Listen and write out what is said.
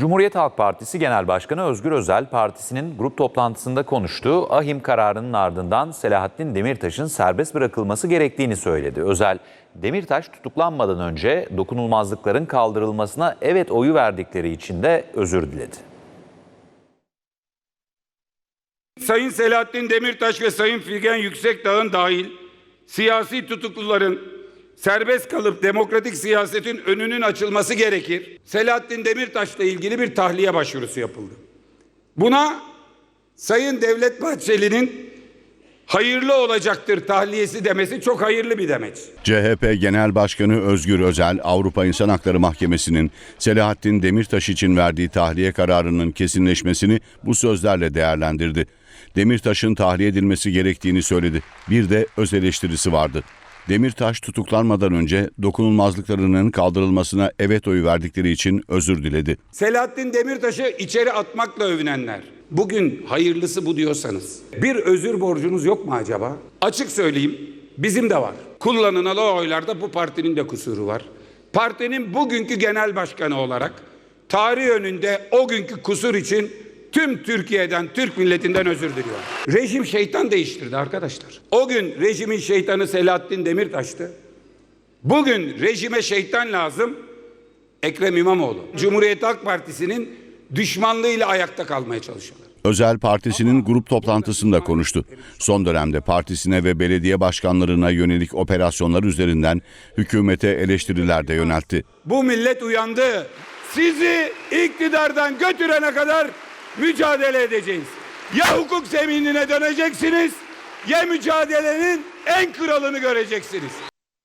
Cumhuriyet Halk Partisi Genel Başkanı Özgür Özel partisinin grup toplantısında konuştuğu ahim kararının ardından Selahattin Demirtaş'ın serbest bırakılması gerektiğini söyledi. Özel, Demirtaş tutuklanmadan önce dokunulmazlıkların kaldırılmasına evet oyu verdikleri için de özür diledi. Sayın Selahattin Demirtaş ve Sayın Figen Yüksekdağ'ın dahil siyasi tutukluların serbest kalıp demokratik siyasetin önünün açılması gerekir. Selahattin Demirtaş'la ilgili bir tahliye başvurusu yapıldı. Buna Sayın Devlet Bahçeli'nin hayırlı olacaktır tahliyesi demesi çok hayırlı bir demeç. CHP Genel Başkanı Özgür Özel, Avrupa İnsan Hakları Mahkemesi'nin Selahattin Demirtaş için verdiği tahliye kararının kesinleşmesini bu sözlerle değerlendirdi. Demirtaş'ın tahliye edilmesi gerektiğini söyledi. Bir de öz eleştirisi vardı. Demirtaş tutuklanmadan önce dokunulmazlıklarının kaldırılmasına evet oyu verdikleri için özür diledi. Selahattin Demirtaş'ı içeri atmakla övünenler. Bugün hayırlısı bu diyorsanız bir özür borcunuz yok mu acaba? Açık söyleyeyim bizim de var. Kullanılan o oylarda bu partinin de kusuru var. Partinin bugünkü genel başkanı olarak tarih önünde o günkü kusur için tüm Türkiye'den, Türk milletinden özür diliyorum. Rejim şeytan değiştirdi arkadaşlar. O gün rejimin şeytanı Selahattin Demirtaş'tı. Bugün rejime şeytan lazım. Ekrem İmamoğlu. Cumhuriyet Halk Partisi'nin düşmanlığıyla ayakta kalmaya çalışıyorlar. Özel partisinin grup toplantısında konuştu. Son dönemde partisine ve belediye başkanlarına yönelik operasyonlar üzerinden hükümete eleştiriler de yöneltti. Bu millet uyandı. Sizi iktidardan götürene kadar mücadele edeceğiz. Ya hukuk zeminine döneceksiniz ya mücadelenin en kralını göreceksiniz.